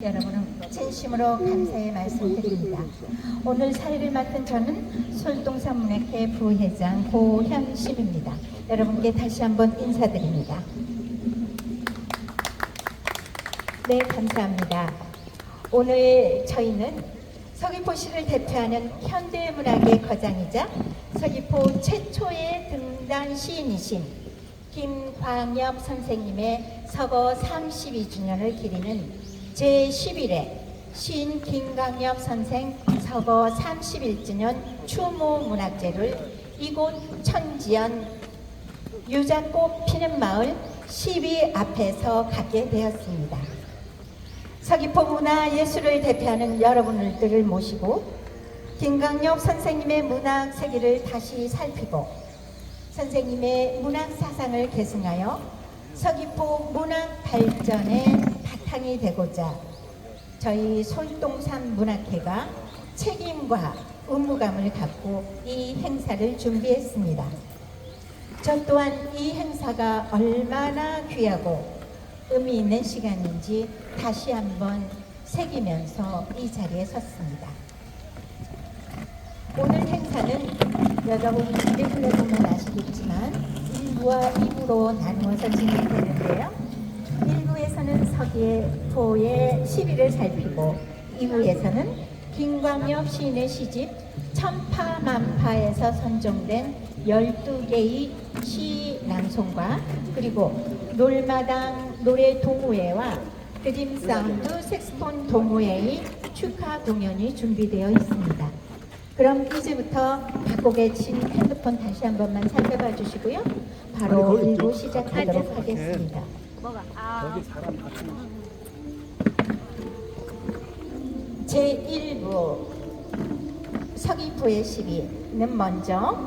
여러분은 진심으로 감사의 말씀드립니다. 오늘 사회를 맡은 저는 솔동산 문학회 부회장 고현심입니다. 여러분께 다시 한번 인사드립니다. 네, 감사합니다. 오늘 저희는 서귀포시를 대표하는 현대문학의 거장이자 서귀포 최초의 등단 시인이신 김광엽 선생님의 서거 32주년을 기리는 제11회 시인 김광엽 선생 서거 31주년 추모 문학제를 이곳 천지연 유자꽃 피는 마을 12 앞에서 갖게 되었습니다. 서귀포 문화 예술을 대표하는 여러분들을 모시고 김광엽 선생님의 문학 세계를 다시 살피고 선생님의 문학 사상을 계승하여 서귀포 문학 발전의 바탕이 되고자 저희 솔동산 문학회가 책임과 의무감을 갖고 이 행사를 준비했습니다. 저 또한 이 행사가 얼마나 귀하고 의미 있는 시간인지 다시 한번 새기면서 이 자리에 섰습니다. 오늘 행사는 여러분 리플레 보면 아시겠지만 1부와 2부로 나누어서 진행되는데요. 1부에서는 서귀포의 시비를 살피고 2부에서는 김광엽 시인의 시집 천파만파에서 선정된 12개의 시 낭송과 그리고 놀마당 노래 동호회와 드림 사운드 색스폰 동호회의 축하 공연이 준비되어 있습니다. 그럼 이제부터 갖고 계신 핸드폰 다시 한 번만 살펴봐 주시고요. 바로 일부 좀 시작하도록 하겠습니다. 뭐가? 아, 거기 사람 같은 제1부 서귀포의 시비는 먼저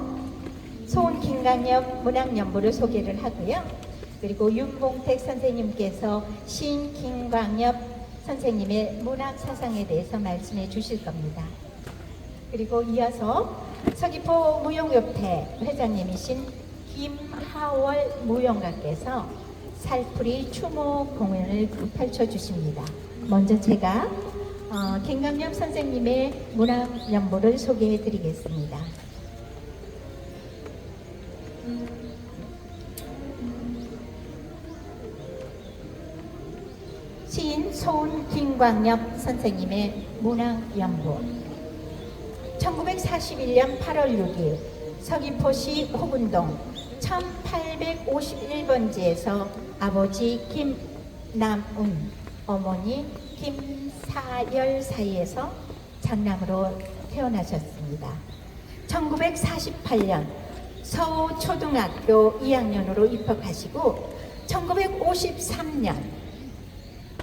소은 김강엽 문학연구를 소개를 하고요. 그리고 윤봉택 선생님께서 신 김광엽 선생님의 문학 사상에 대해서 말씀해 주실 겁니다. 그리고 이어서 서귀포 무용협회 회장님이신 김하월 무용가께서 살풀이 추모 공연을 펼쳐 주십니다. 먼저 제가 어, 김강엽 선생님의 문학 연보를 소개해 드리겠습니다. 시인 소은 김광엽 선생님의 문학 연보 1941년 8월 6일 서귀포시 호분동 1851번지에서 아버지 김남운, 어머니 김사열 사이에서 장남으로 태어나셨습니다. 1948년 서초등학교 2학년으로 입학하시고 1953년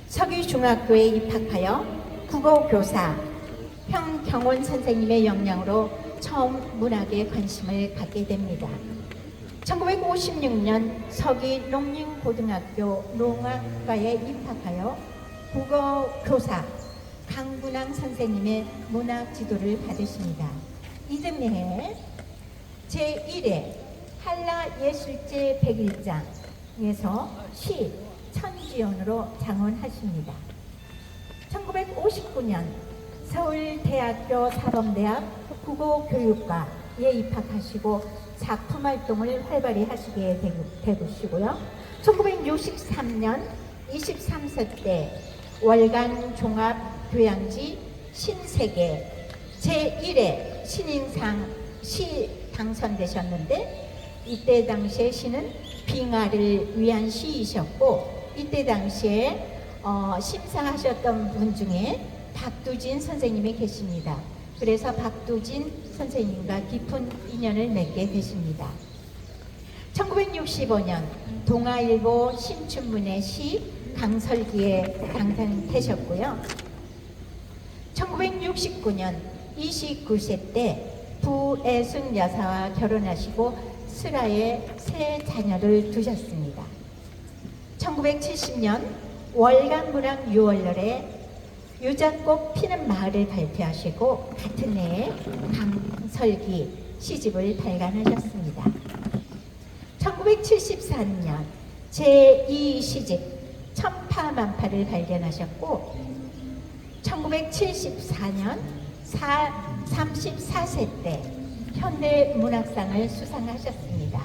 서귀중학교에 입학하여 국어교사 평경원 선생님의 영향으로 처음 문학에 관심을 갖게 됩니다. 1956년 서귀 농림고등학교 농학과에 입학하여 국어 교사 강분왕 선생님의 문학 지도를 받으십니다. 이듬해 제1회 한라예술제 101장에서 시 천지연으로 장원하십니다. 1959년 서울대학교 사범대학 국어교육과 에 입학하시고 작품 활동을 활발히 하시게 되시고요. 1963년 23세 때 월간 종합 교양지 신세계 제1회 신인상 시 당선되셨는데 이때 당시에 시는 빙하를 위한 시이셨고 이때 당시에 어, 심사하셨던 분 중에 박두진 선생님이 계십니다. 그래서 박두진 선생님과 깊은 인연을 맺게 되십니다. 1965년 동아일보 신춘문예 시 강설기에 당선되셨고요. 1969년 29세 때 부애순 여사와 결혼하시고 슬하에 세 자녀를 두셨습니다. 1970년 월간문학 6월날에 유자꽃 피는 마을을 발표하시고 같은 해에 강설기 시집을 발간하셨습니다. 1974년 제2 시집 천파만파를 발견하셨고 1974년 34세 때 현대 문학상을 수상하셨습니다.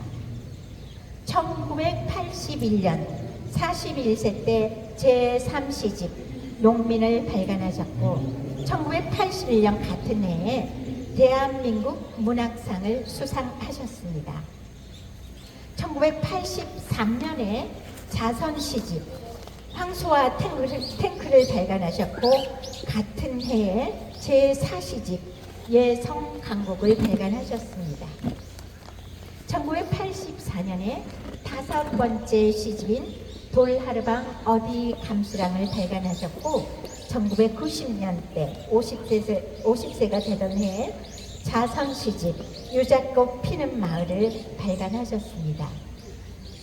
1981년 41세 때 제3시집 농민을 발간하셨고 1981년 같은 해에 대한민국 문학상을 수상하셨습니다. 1983년에 자선 시집 황소와 탱크를, 탱크를 발간하셨고 같은 해에 제4시집 예성 강국을 발간하셨습니다. 1984년에 다섯 번째 시집인 돌하르방 어디 감수랑을 발간하셨고 1990년대 50세, 50세가 되던 해에 자선 시집 유자꽃 피는 마을을 발간하셨습니다.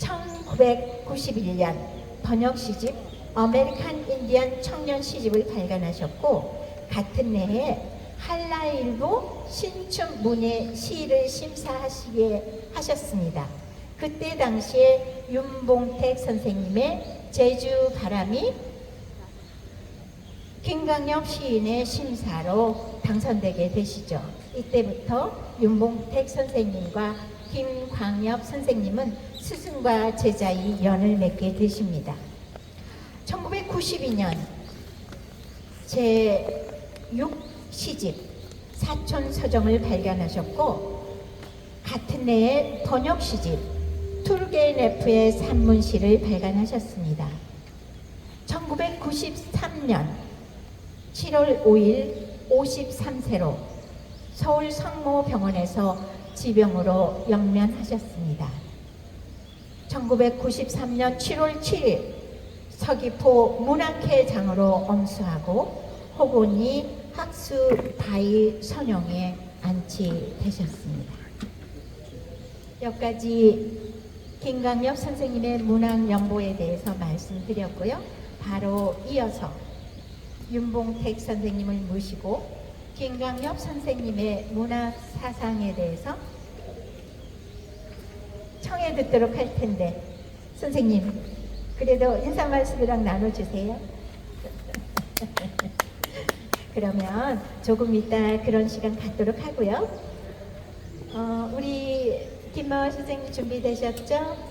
1991년 번역 시집 아메리칸 인디언 청년 시집을 발간하셨고 같은 해에 한라일보 신춘 문예 시를 심사하시게 하셨습니다. 그때 당시에 윤봉택 선생님의 제주 바람이 김강엽 시인의 심사로 당선되게 되시죠. 이때부터 윤봉택 선생님과 김광엽 선생님은 스승과 제자의 연을 맺게 되십니다. 1992년 제6시집 사촌서정을 발간하셨고 같은 해에 번역시집 투르게네프의 산문시를 발간하셨습니다. 1993년 7월 5일 53세로 서울 성모병원에서 지병으로 영면하셨습니다. 1993년 7월 7일 서귀포 문학회 장으로 엄수하고 호곤이 학수 바위 선영에 안치되셨습니다. 여기까지 김강엽 선생님의 문학 연보에 대해서 말씀드렸고요. 바로 이어서 윤봉택 선생님을 모시고 김강엽 선생님의 문학 사상에 대해서 청해 듣도록 할 텐데 선생님 그래도 인사 말씀이랑 나눠주세요. 그러면 조금 이따 그런 시간 갖도록 하고요. 어, 우리 김마화 선생님 준비되셨죠?